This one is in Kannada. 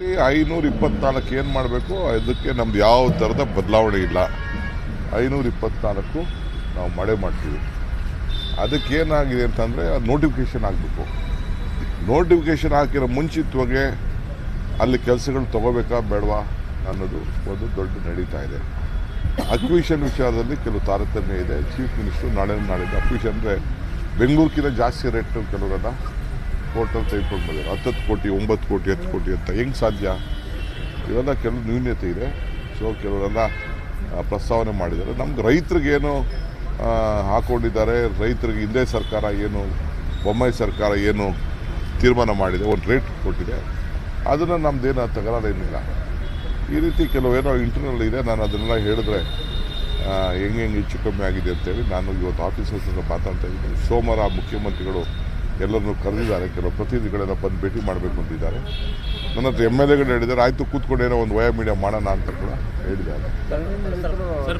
ಐನೂರ ಇಪ್ಪತ್ನಾಲ್ಕು ಏನು ಮಾಡಬೇಕು? ಅದಕ್ಕೆ ನಮ್ದು ಯಾವ ಥರದ ಬದಲಾವಣೆ ಇಲ್ಲ. ಐನೂರ ಇಪ್ಪತ್ನಾಲ್ಕು ನಾವು ಮಳೆ ಮಾಡ್ತೀವಿ. ಅದಕ್ಕೆ ಏನಾಗಿದೆ ಅಂತಂದರೆ ನೋಟಿಫಿಕೇಷನ್ ಆಗಬೇಕು. ನೋಟಿಫಿಕೇಷನ್ ಹಾಕಿರೋ ಮುಂಚಿತವಾಗಿ ಅಲ್ಲಿ ಕೆಲಸಗಳು ತಗೋಬೇಕಾ ಬೇಡವಾ ಅನ್ನೋದು ಒಂದು ದೊಡ್ಡ ನಡೀತಾ ಇದೆ. ಅಕ್ವಿಷನ್ ವಿಚಾರದಲ್ಲಿ ಕೆಲವು ತಾರತಮ್ಯ ಇದೆ. ಚೀಫ್ ಮಿನಿಸ್ಟರ್ ನಾಳೆ ನಾಳೆ ಅಕ್ವಿಷನ್ ಅಂದರೆ ಬೆಂಗಳೂರಿಗಿಂತ ಜಾಸ್ತಿ ರೇಟು ಕೆಲವರೆಲ್ಲ ಕೋರ್ಟಲ್ಲಿ ತೆಗೆದುಕೊಂಡು ಬಂದಿದ್ದಾರೆ ಹತ್ತತ್ತು ಕೋಟಿ, ಒಂಬತ್ತು ಕೋಟಿ, ಹತ್ತು ಕೋಟಿ ಅಂತ. ಹೆಂಗೆ ಸಾಧ್ಯ? ಇವೆಲ್ಲ ಕೆಲವು ನ್ಯೂನ್ಯತೆ ಇದೆ. ಸೊ ಕೆಲವರೆಲ್ಲ ಪ್ರಸ್ತಾವನೆ ಮಾಡಿದ್ದಾರೆ. ನಮ್ಗೆ ರೈತರಿಗೇನು ಹಾಕ್ಕೊಂಡಿದ್ದಾರೆ ರೈತರಿಗೆ ಹಿಂದೆ ಸರ್ಕಾರ ಏನು, ಬೊಮ್ಮಾಯಿ ಸರ್ಕಾರ ಏನು ತೀರ್ಮಾನ ಮಾಡಿದೆ, ಒಂದು ರೇಟ್ ಕೊಟ್ಟಿದೆ. ಅದನ್ನು ನಮ್ಮದೇನು ತಕರಾರೇನಿಲ್ಲ ಈ ರೀತಿ ಕೆಲವೇನೋ ಇಂಟರ್ನಲ್ ಇದೆ. ನಾನು ಅದನ್ನೆಲ್ಲ ಹೇಳಿದ್ರೆ ಹೆಂಗೆ ಹೆಂಗೆ ಹೆಚ್ಚು ಕಮ್ಮಿ ಆಗಿದೆ ಅಂತೇಳಿ ನಾನು ಇವತ್ತು ಆಫೀಸರ್ಸ್ ಮಾತಾಡ್ತಾ ಇದ್ದೀನಿ. ಸೋಮವಾರ ಮುಖ್ಯಮಂತ್ರಿಗಳು ಎಲ್ಲರನ್ನೂ ಕರೆದಿದ್ದಾರೆ. ಕೆಲವು ಪ್ರತಿನಿಧಿಗಳೆಲ್ಲ ಬಂದು ಭೇಟಿ ಮಾಡಬೇಕು ಅಂತಿದ್ದಾರೆ. ನನ್ನ ಹತ್ರ ಎಂ ಎಲ್ ಎಗಳು ಹೇಳಿದ್ದಾರೆ. ಆಯಿತು ಕೂತ್ಕೊಂಡೇನೋ ಒಂದು ವಯ ಮೀಡಿಯಾ ಮಾಡೋಣ ಅಂತ ಕೂಡ ಹೇಳಿದ್ದಾರೆ.